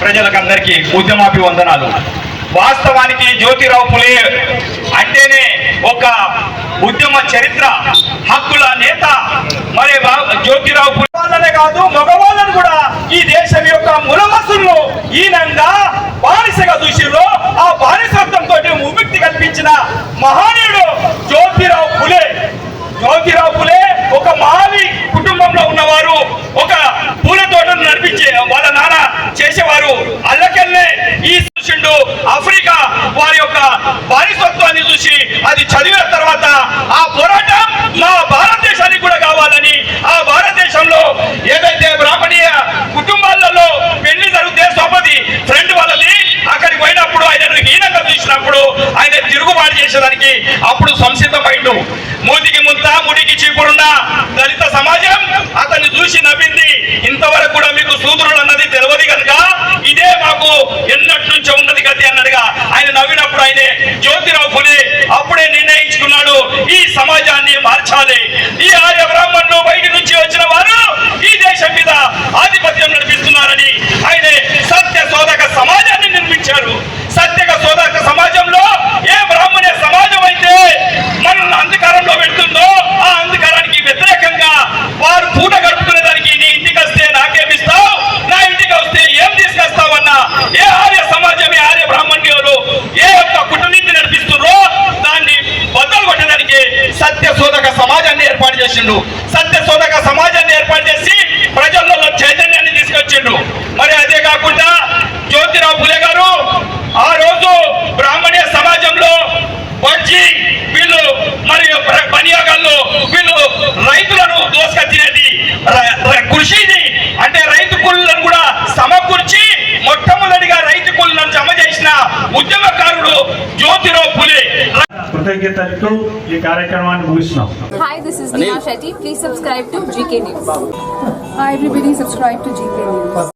ప్రజలకందరికీ ఉద్యమాభివందనాలు. వాస్తవానికి జ్యోతిరావు పులే అంటేనే ఒక ఉద్యమ చరిత్ర హక్కుల నేత మరి జ్యోతిరావు నిర్వహించడానికి అప్పుడు సంసిద్ధ సంసిద్ధమైండు. మూతికి ముంత ముడికి చీపురున్న దళిత సమాజం అతన్ని చూసి నవ్వింది. ఇంతవరకు కూడా మీకు సూదురు సమాజాన్ని ఏర్పాటు చేసిండు. సత్య సోదక సమాజాన్ని ఏర్పాటు చేసి ప్రజల్లో కృతజ్ఞతలతో ఈ కార్యక్రమాన్ని ముగిస్తున్నాం hi this is Neena Shetty please subscribe to GK news everybody subscribe to GK news